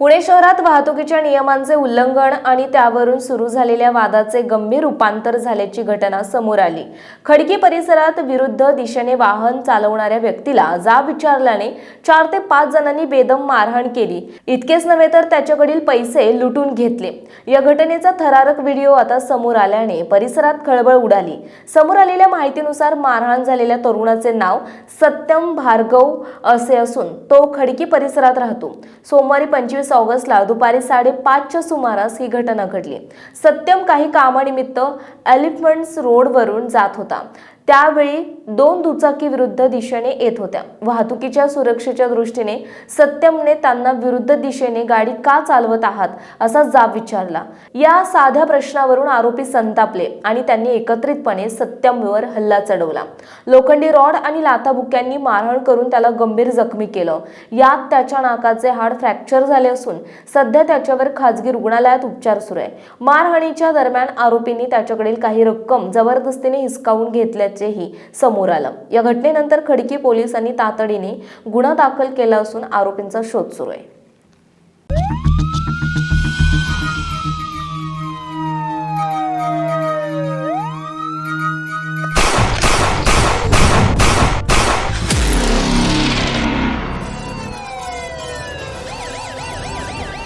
पुणे शहरात वाहतुकीच्या नियमांचे उल्लंघन आणि त्यावरून सुरू झालेल्या वादाचे गंभीर रूपांतर झाल्याची घटना समोर आली. खडकी परिसरात विरुद्ध दिशेने वाहन चालवणाऱ्या व्यक्तीला जाब विचारल्याने चार ते पाच जणांनी बेदम मारहाण केली. इतकेच नव्हे तर त्याच्याकडील पैसे लुटून घेतले. या घटनेचा थरारक व्हिडिओ आता समोर आल्याने परिसरात खळबळ उडाली. समोर आलेल्या माहितीनुसार मारहाण झालेल्या तरुणाचे नाव सत्यम भार्गव असे असून तो खडकी परिसरात राहतो. सोमवारी पंचवीस ऑगस्टला दुपारी साडेपाचच्या सुमारास ही घटना घडली. सत्यम काही कामानिमित्त एलिफंट्स रोडवरून जात होता. त्यावेळी दोन दुचाकी विरुद्ध दिशेने येत होत्या. वाहतुकीच्या सुरक्षेच्या दृष्टीने सत्यमने त्यांना विरुद्ध दिशेने गाडी का चालवत आहात असा जाब विचारला. या साध्या प्रश्नावरून आरोपी संतापले आणि त्यांनी एकत्रितपणे सत्यमवर हल्ला चढवला. लोखंडी रॉड आणि लाथाबुक्यांनी मारहाण करून त्याला गंभीर जखमी केलं. यात त्याच्या नाकाचे हाड फ्रॅक्चर झाले असून सध्या त्याच्यावर खाजगी रुग्णालयात उपचार सुरू आहे. मारहाणीच्या दरम्यान आरोपींनी त्याच्याकडील काही रक्कम जबरदस्तीने हिसकावून असल्याचेही समोर आलं. या घटनेनंतर खडकी पोलिसांनी तातडीने गुन्हा दाखल केला असून आरोपींचा शोध सुरू आहे.